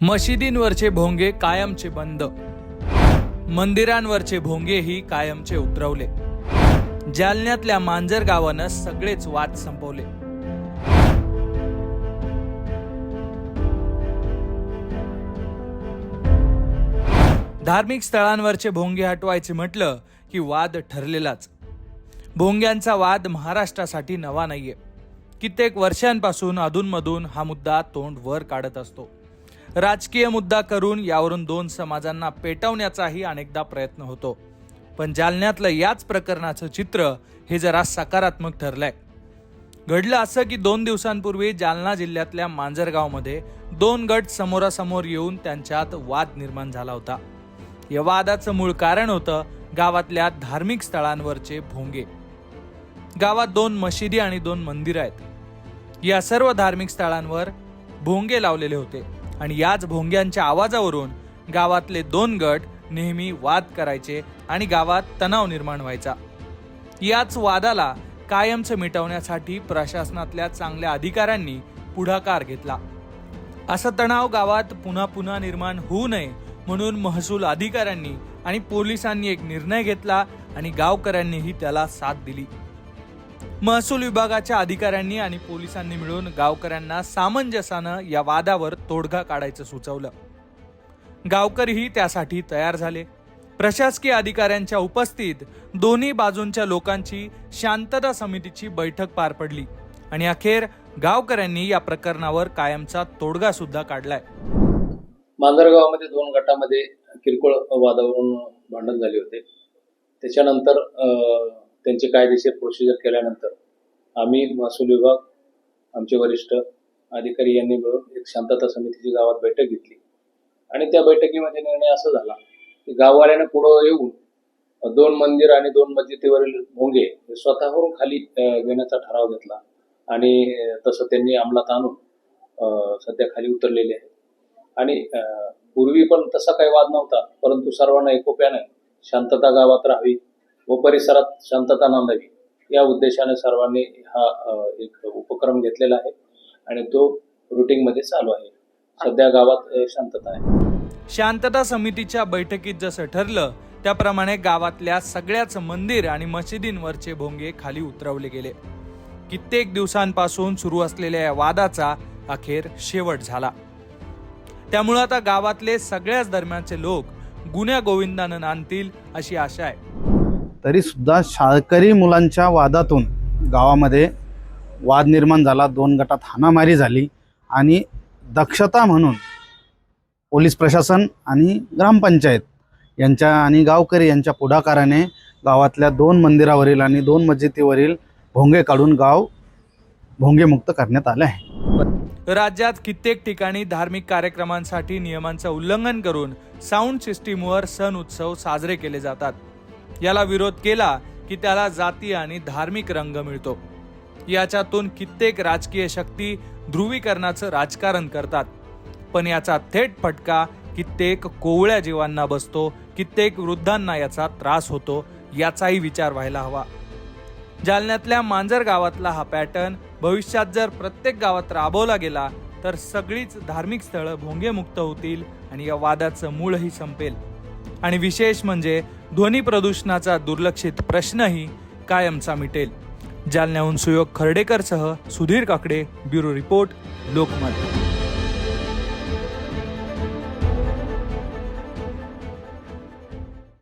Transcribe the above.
मशिदींवरचे भोंगे कायमचे बंद. मंदिरांवरचे भोंगेही कायमचे उतरवले. जालन्यातल्या मांजर गावानं सगळेच वाद संपवले. धार्मिक स्थळांवरचे भोंगे हटवायचे म्हटलं की वाद ठरलेलाच. भोंग्यांचा वाद महाराष्ट्रासाठी नवा नाहीये. कित्येक वर्षांपासून अधूनमधून हा मुद्दा तोंड वर काढत असतो. राजकीय मुद्दा करून यावरून दोन समाजांना पेटवण्याचाही अनेकदा प्रयत्न होतो. पण जालन्यातलं याच प्रकरणाचं चित्र हे जरा सकारात्मक ठरलंय. घडलं असं की दोन दिवसांपूर्वी जालना जिल्ह्यातल्या मांजरगावमध्ये दोन गट समोरासमोर येऊन त्यांच्यात वाद निर्माण झाला होता. या वादाचं मूळ कारण होतं गावातल्या धार्मिक स्थळांवरचे भोंगे. गावात दोन मशिदी आणि दोन मंदिरं आहेत. या सर्व धार्मिक स्थळांवर भोंगे लावलेले होते. आणि याच भोंग्यांच्या आवाजावरून गावातले दोन गट नेहमी वाद करायचे आणि गावात तणाव निर्माण व्हायचा. याच वादाला कायमचं मिटवण्यासाठी प्रशासनातल्या चांगल्या अधिकाऱ्यांनी पुढाकार घेतला. असा तणाव गावात पुन्हा पुन्हा निर्माण होऊ नये म्हणून महसूल अधिकाऱ्यांनी आणि पोलिसांनी एक निर्णय घेतला आणि गावकऱ्यांनीही त्याला साथ दिली. महसूल विभागाच्या अधिकाऱ्यांनी आणि पोलिसांनी मिळून गावकऱ्यांना सामंजस्यानं या वादावर तोडगा काढायचं सुचवलं. गावकरीही त्यासाठी तयार झाले. प्रशासकीय अधिकाऱ्यांच्या उपस्थित दोन्ही बाजूंच्या लोकांची शांतता समितीची बैठक पार पडली आणि अखेर गावकऱ्यांनी या प्रकरणावर कायमचा तोडगा सुद्धा काढलाय. मांजरगावामध्ये दोन गटामध्ये किरकोळ वादावरून भांडण झाले होते. त्याच्यानंतर त्यांची कायदेशीर प्रोसिजर केल्यानंतर आम्ही महसूल विभाग आमचे वरिष्ठ अधिकारी यांनी मिळून एक शांतता समितीची गावात बैठक घेतली. आणि त्या बैठकीमध्ये निर्णय असा झाला की गाववाल्यानं पुढं येऊन दोन मंदिर आणि दोन मस्जिदीवरील भोंगे हे स्वतःवरून खाली घेण्याचा ठराव घेतला. आणि तसं त्यांनी अंमलात आणून सध्या खाली उतरलेले आहे आणि पूर्वी पण तसा काही वाद नव्हता परंतु सर्वांना एकोप्याने शांतता गावात राहावी व परिसरात शांतता नांदावी. या उद्देशाने सर्वांनी हा एक उपक्रम घेतलेला आहे आणि तो रुटीनमध्ये चालू आहे. सध्या गावात शांतता आहे. शांतता समितीच्या बैठकीत जसं ठरलं त्याप्रमाणे गावातल्या सगळ्याच मंदिर आणि मशिदींवरचे भोंगे खाली उतरवले गेले. कित्येक दिवसांपासून सुरू असलेल्या या वादाचा अखेर शेवट झाला. त्यामुळे आता गावातले सगळ्याच दरम्यानचे लोक गुन्ह्या गोविंदानं नांदतील अशी आशा आहे. तरीसुद्धा शाळकरी मुलांच्या वादातून गावामध्ये वाद निर्माण झाला. दोन गटात हाणामारी झाली आणि दक्षता म्हणून पोलीस प्रशासन आणि ग्रामपंचायत यांच्या आणि गावकरी यांच्या पुढाकाराने गावातल्या दोन मंदिरावरील आणि दोन मस्जिदीवरील भोंगे काढून गाव भोंगेमुक्त करण्यात आले आहे. राज्यात कित्येक ठिकाणी धार्मिक कार्यक्रमांसाठी नियमांचं उल्लंघन करून साऊंड सिस्टीमवर सण उत्सव साजरे केले जातात. याला विरोध केला की त्याला जाती आणि धार्मिक रंग मिळतो. याच्यातून कित्येक राजकीय शक्ती ध्रुवीकरणाचं राजकारण करतात. पण याचा थेट फटका कित्येक कोवळ्या जीवांना बसतो कित्येक वृद्धांना याचा त्रास होतो याचाही विचार व्हायला हवा. जालन्यातल्या मांजर गावातला हा पॅटर्न भविष्यात जर प्रत्येक गावात राबवला गेला तर सगळीच धार्मिक स्थळं भोंगेमुक्त होतील आणि या वादाचं मूळही संपेल. आणि विशेष म्हणजे ध्वनी प्रदूषणाचा दुर्लक्षित प्रश्नही कायमचा मिटेल. जालन्याहून सुयोग खर्डेकरसह सुधीर काकडे ब्युरो रिपोर्ट लोकमत.